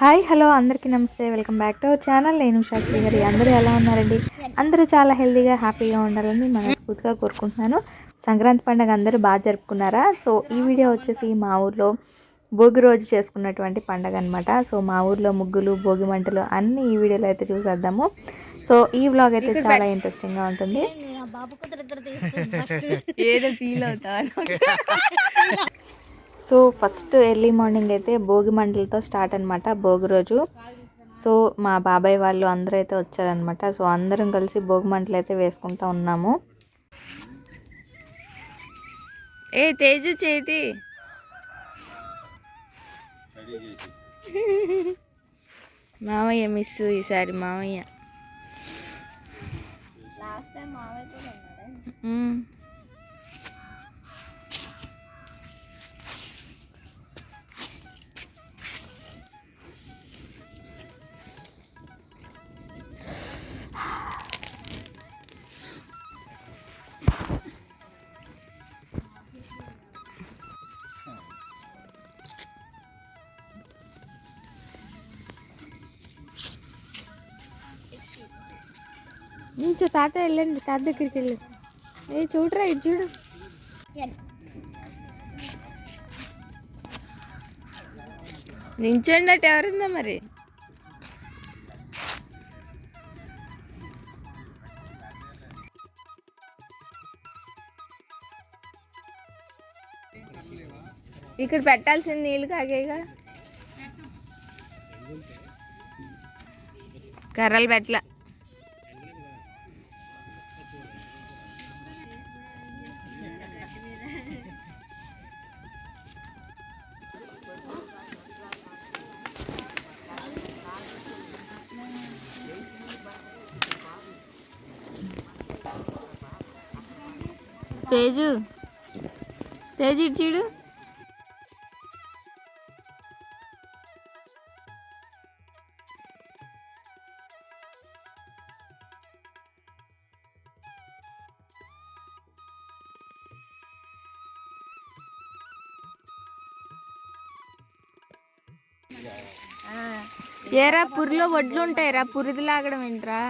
Hi hello అందరికీ నమస్తే. Welcome back to our channel. నేను శాస్త్రి గారి అందరూ ఎలా ఉన్నారండి? అందరూ చాలా హెల్తీగా హ్యాపీగా ఉండాలని మనస్ఫూర్తిగా కోరుకుంటున్నాను. సంక్రాంతి పండుగ అందరూ బాగా జరుపుకున్నారా? సో ఈ వీడియో వచ్చేసి మా ఊర్లో భోగి రోజు చేసుకున్నటువంటి పండగ అనమాట సో మా ఊర్లో ముగ్గులు భోగి మంటలు అన్నీ ఈ వీడియోలో అయితే చూసేద్దాము. సో ఈ వ్లాగ్ అయితే చాలా ఇంట్రెస్టింగ్గా ఉంటుంది. ఏదో ఫీల్ అవుతా. సో ఫస్ట్ ఎర్లీ మార్నింగ్ అయితే భోగి మంటలతో స్టార్ట్ అనమాట భోగి రోజు. సో మా బాబాయ్ వాళ్ళు అందరూ అయితే వచ్చారనమాట సో అందరం కలిసి భోగి మంటలు అయితే వేసుకుంటా ఉన్నాము. ఏ తేజు చేతి. మామయ్య మిస్ ఈసారి మామయ్య. మ్మ్. నించో తాత వెళ్ళండి తాత దగ్గరికి వెళ్ళు ఏ చూడరా ఇది చూడు. నించండి అటు ఎవరున్నా మరి. ఇక్కడ పెట్టాల్సిన నీళ్ళు కాగేగా. కర్రలు పెట్టలే. తేజు. తేజు ఇటు చూడు. ఏరా పురిలో వడ్లు ఉంటాయిరా పురిది లాగడం ఏంట్రా?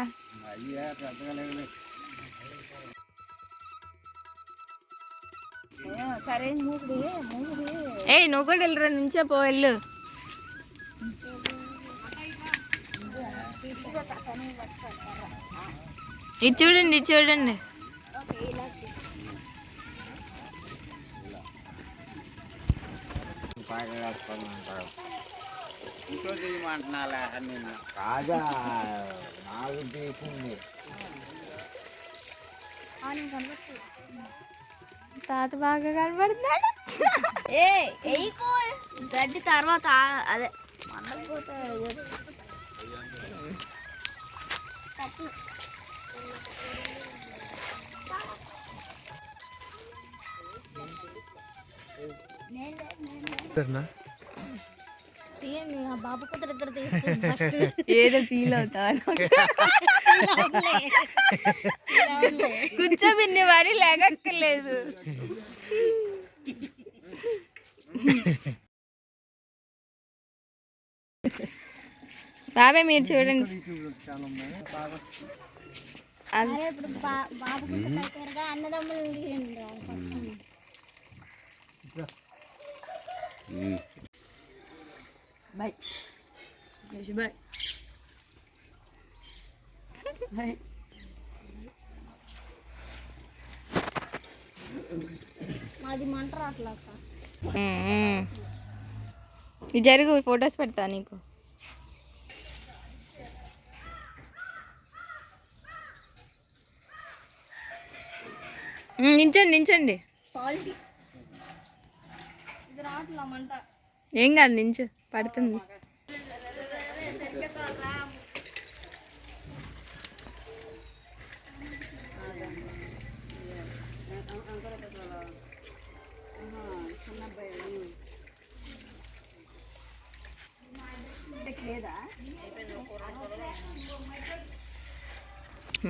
ఏ నువ్వు కూడా వెళ్ళరా నుంచే పో వెళ్ళు. ఇది చూడండి ఇది చూడండి. ఇంట్లో చేయమంటున్నాలే నేను కాదా నాకు తాత బాగా కనబడుతున్నాడు. ఏ ఎయ్యకో గడ్డి తర్వాత అదే. తీయండి ఆ బాబు కుదర ఇద్దరు తీసుకోండి ఫస్ట్ ఏదో ఫీల్ అవుతా కూర్చోబిన్ని మరి లేకక్కర్లేదు బాబాయ్ మీరు చూడండి. అది అరే ఇప్పుడు బా- బాబు కుదర అయిపోయారుగా అన్నదమ్ములు తీయండి రా ఫస్ట్. బాయ్ బాయ్ బాయ్ మాది మంట జరుగు ఫొటోస్ పెడతా నీకు. నించండి నించండి. ఏం కాదు నించు పడుతుంది.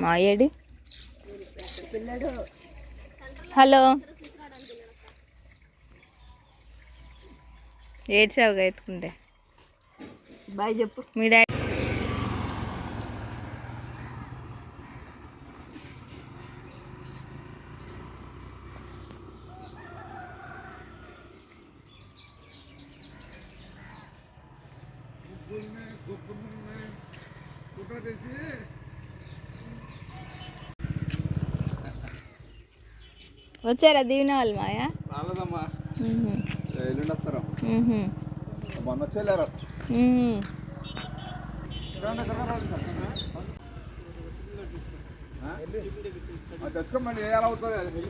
మాయేడి హలో. ఏడ్చావుగా ఎత్తుకుంటే? బాయ్ చెప్పు. మీ డాడీ వచ్చారా దీవెన వాళ్ళు మాయా? రాలేదమ్మా. ఎల్లుండి వస్తారు. మొన్న వచ్చేళ్ళారు మ్హూ. తెచ్చుకోమని వేయాలి అవుతుంది?